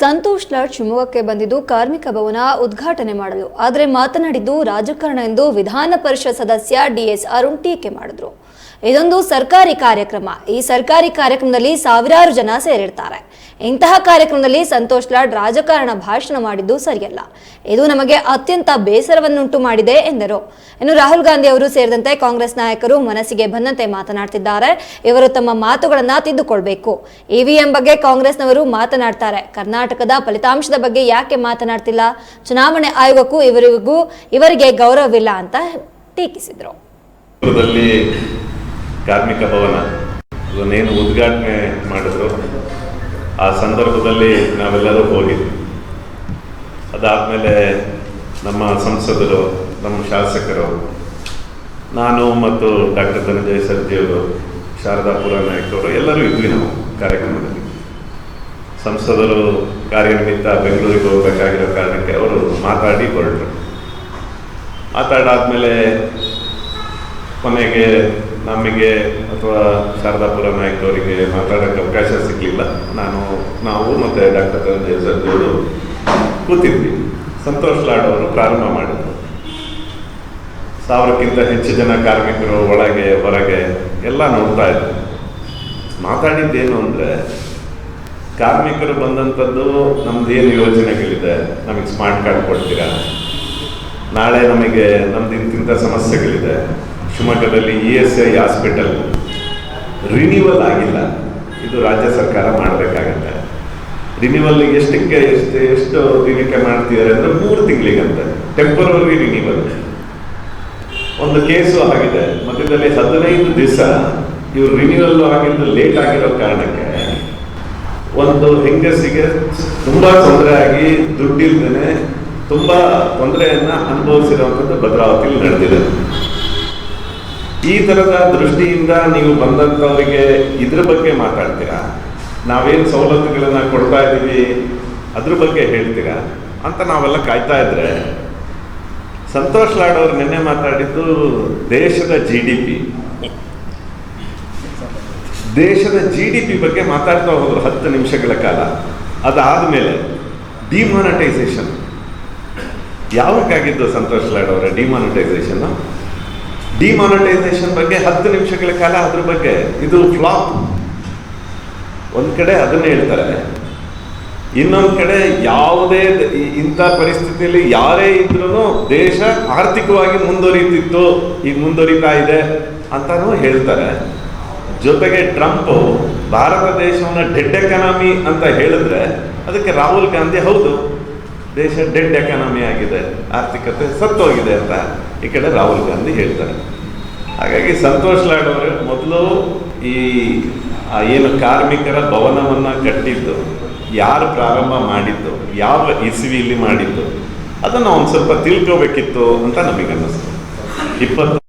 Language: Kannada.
ಸಂತೋಷ್ ಲಾಡ್ ಶಿವಮೊಗ್ಗಕ್ಕೆ ಬಂದಿದ್ದು ಕಾರ್ಮಿಕ ಭವನ ಉದ್ಘಾಟನೆ ಮಾಡಲು. ಆದರೆ ಮಾತನಾಡಿದ್ದು ರಾಜಕಾರಣ ಎಂದು ವಿಧಾನ ಪರಿಷತ್ ಸದಸ್ಯ ಡಿಎಸ್ ಅರುಣ್ ಟೀಕೆ ಮಾಡಿದ್ರು. ಇದೊಂದು ಸರ್ಕಾರಿ ಕಾರ್ಯಕ್ರಮ. ಈ ಸರ್ಕಾರಿ ಕಾರ್ಯಕ್ರಮದಲ್ಲಿ ಸಾವಿರಾರು ಜನ ಸೇರಿರ್ತಾರೆ. ಇಂತಹ ಕಾರ್ಯಕ್ರಮದಲ್ಲಿ ಸಂತೋಷ್ ಲಾಡ್ ರಾಜಕಾರಣ ಭಾಷಣ ಮಾಡಿದ್ದು ಸರಿಯಲ್ಲ. ಇದು ನಮಗೆ ಅತ್ಯಂತ ಬೇಸರವನ್ನುಂಟು ಮಾಡಿದೆ ಎಂದರು. ಇನ್ನು ರಾಹುಲ್ ಗಾಂಧಿ ಅವರು ಸೇರಿದಂತೆ ಕಾಂಗ್ರೆಸ್ ನಾಯಕರು ಮನಸ್ಸಿಗೆ ಬಂದಂತೆ ಮಾತನಾಡ್ತಿದ್ದಾರೆ. ಇವರು ತಮ್ಮ ಮಾತುಗಳನ್ನ ತಿದ್ದುಕೊಳ್ಬೇಕು. ಇವಿಎಂ ಬಗ್ಗೆ ಕಾಂಗ್ರೆಸ್ನವರು ಮಾತನಾಡ್ತಾರೆ. ಕರ್ನಾಟಕದ ಫಲಿತಾಂಶದ ಬಗ್ಗೆ ಯಾಕೆ ಮಾತನಾಡ್ತಿಲ್ಲ? ಚುನಾವಣೆ ಆಯೋಗಕ್ಕೂ ಇವರಿಗೂ ಇವರಿಗೆ ಗೌರವವಿಲ್ಲ ಅಂತ ಟೀಕಿಸಿದರು. ಕಾರ್ಮಿಕ ಭವನ, ಅದನ್ನೇನು ಉದ್ಘಾಟನೆ ಮಾಡಿದ್ರು, ಆ ಸಂದರ್ಭದಲ್ಲಿ ನಾವೆಲ್ಲರೂ ಹೋಗಿದ್ವಿ. ಅದಾದಮೇಲೆ ನಮ್ಮ ಸಂಸದರು, ನಮ್ಮ ಶಾಸಕರು, ನಾನು ಮತ್ತು ಡಾಕ್ಟರ್ ಧನಂಜಯ ಸರ್ಜಿಯವರು ಶಾರದಾ ಅವರು ಎಲ್ಲರೂ ಇದ್ವಿ ನಾವು ಕಾರ್ಯಕ್ರಮದಲ್ಲಿ. ಸಂಸದರು ಕಾರ್ಯನಿಮಿತ್ತ ಬೆಂಗಳೂರಿಗೆ ಹೋಗಬೇಕಾಗಿರೋ ಕಾರಣಕ್ಕೆ ಅವರು ಮಾತಾಡಿ ಹೊರಟರು. ಮಾತಾಡಾದ್ಮೇಲೆ ಕೊನೆಗೆ ನಮಗೆ ಅಥವಾ ಶಾರದಾಪುರ ನಾಯಕರಿಗೆ ಮಾತಾಡೋಕ್ಕೆ ಅವಕಾಶ ಸಿಗಲಿಲ್ಲ. ನಾನು, ನಾವು ಮತ್ತು ಡಾಕ್ಟರ್ ಸರ್ಜಿಯವರು ಕೂತಿದ್ವಿ. ಸಂತೋಷ್ ಲಾಡ್ ಅವರು ಪ್ರಾರಂಭ ಮಾಡಿದರು. ಸಾವಿರಕ್ಕಿಂತ ಹೆಚ್ಚು ಜನ ಕಾರ್ಮಿಕರು ಒಳಗೆ, ಹೊರಗೆ ಎಲ್ಲ ನೋಡ್ತಾ ಇದ್ರು. ಮಾತಾಡಿದ್ದೇನು ಅಂದರೆ ಕಾರ್ಮಿಕರು ಬಂದಂಥದ್ದು ನಮ್ದು ಏನು ಯೋಜನೆಗಳಿದೆ? ನಮಗೆ ಸ್ಮಾರ್ಟ್ ಕಾರ್ಡ್ ಕೊಡ್ತೀರಾ? ನಾಳೆ ನಮಗೆ ನಮ್ದು ಇಂತಿಂಥ ಸಮಸ್ಯೆಗಳಿದೆ. ಶಿವಮೊಗ್ಗದಲ್ಲಿ E S I hospital renewal ಆಗಿಲ್ಲ. ಇದು ರಾಜ್ಯ ಸರ್ಕಾರ ಮಾಡಬೇಕಾಗತ್ತೆ. ರಿನ್ಯೂವಲ್ ಎಷ್ಟಕ್ಕೆ ಎಷ್ಟು ಎಷ್ಟು ದಿನಕ್ಕೆ ಮಾಡ್ತಿದ್ದಾರೆ ಅಂದರೆ ಮೂರು ತಿಂಗಳಿಗಂತೆ. ಟೆಂಪರರಿ ರಿನ್ಯೂವಲ್ ಒಂದು ಕೇಸು ಆಗಿದೆ. ಮಧ್ಯದಲ್ಲಿ ಹದಿನೈದು ದಿವಸ ಇವರು ರಿನ್ಯೂವಲ್ ಆಗಿದ್ದು ಲೇಟ್ ಆಗಿರೋ ಕಾರಣಕ್ಕೆ ಒಂದು ಹೆಂಗಸಿಗೆ ತುಂಬಾ ತೊಂದರೆ ಆಗಿ ದುಡ್ಡಿಲ್ದೇನೆ ತುಂಬ ತೊಂದರೆಯನ್ನ ಅನುಭವಿಸಿರುವಂಥದ್ದು ಭದ್ರಾವತಿಯಲ್ಲಿ ನಡೆದಿದೆ. ಈ ತರದ ದೃಷ್ಟಿಯಿಂದ ನೀವು ಬಂದಂತವರಿಗೆ ಇದ್ರ ಬಗ್ಗೆ ಮಾತಾಡ್ತೀರಾ? ನಾವೇನು ಸವಲತ್ತುಗಳನ್ನ ಕೊಡ್ತಾ ಇದ್ದೀವಿ ಅದ್ರ ಬಗ್ಗೆ ಹೇಳ್ತೀರಾ? ಅಂತ ನಾವೆಲ್ಲ ಕಾಯ್ತಾ ಇದ್ರೆ, ಸಂತೋಷ್ ಲಾಡ್ ಅವರು ನಿನ್ನೆ ಮಾತಾಡಿದ್ದು ದೇಶದ ಜಿ ಡಿ ಪಿ ದೇಶದ ಜಿ ಡಿ ಪಿ ಬಗ್ಗೆ ಮಾತಾಡ್ತಾ ಹೋದ್ರು ಹತ್ತು ನಿಮಿಷಗಳ ಕಾಲ. ಅದಾದ ಅದಾದಮೇಲೆ ಡಿಮಾನಿಟೈಸೇಷನ್. ಯಾವಕ್ಕಾಗಿದ್ದು ಸಂತೋಷ್ ಲಾಡ್ ಅವರ ಡಿಮಾನಿಟೈಸೇಷನ್? ಡಿಮಾನಿಟೈಸೇಷನ್ ಬಗ್ಗೆ ಹತ್ತು ನಿಮಿಷಗಳ ಕಾಲ, ಅದ್ರ ಬಗ್ಗೆ ಇದು ಫ್ಲಾಪ್. ಒಂದ್ ಕಡೆ ಅದನ್ನ ಹೇಳ್ತಾರೆ. ಇನ್ನೊಂದು ಕಡೆ ಯಾವುದೇ ಇಂಥ ಪರಿಸ್ಥಿತಿಯಲ್ಲಿ ಯಾರೇ ಇದ್ರೂ ದೇಶ ಆರ್ಥಿಕವಾಗಿ ಮುಂದುವರಿತಿತ್ತು. ಈಗ ಮುಂದುವರಿತಾ ಇದೆ ಅಂತಾನೂ ಹೇಳ್ತಾರೆ. ಜೊತೆಗೆ ಟ್ರಂಪ್ ಭಾರತ ದೇಶವನ್ನ ಡೆಡ್ ಎಕಾನಮಿ ಅಂತ ಹೇಳಿದ್ರೆ ಅದಕ್ಕೆ ರಾಹುಲ್ ಗಾಂಧಿ ಹೌದು. ದೇಶ ಡೆಡ್ ಎಕಾನಮಿ ಆಗಿದೆ, ಆರ್ಥಿಕತೆ ಸತ್ತೋಗಿದೆ ಅಂತ ಈ ಕಡೆ ರಾಹುಲ್ ಗಾಂಧಿ ಹೇಳ್ತಾರೆ. ಹಾಗಾಗಿ ಸಂತೋಷ್ ಲಾಡ್ ಅವರು, ಮೊದಲು ಈ ಏನು ಕಾರ್ಮಿಕರ ಭವನವನ್ನು ಕಟ್ಟಿದ್ದು, ಯಾರು ಪ್ರಾರಂಭ ಮಾಡಿದ್ದು, ಯಾವ ಇಸವಿಯಲ್ಲಿ ಮಾಡಿದ್ದು, ಅದನ್ನು ಒಂದು ಸ್ವಲ್ಪ ತಿಳ್ಕೋಬೇಕಿತ್ತು ಅಂತ ನಮಗನ್ನಿಸ್ತು. ಇಪ್ಪತ್ತು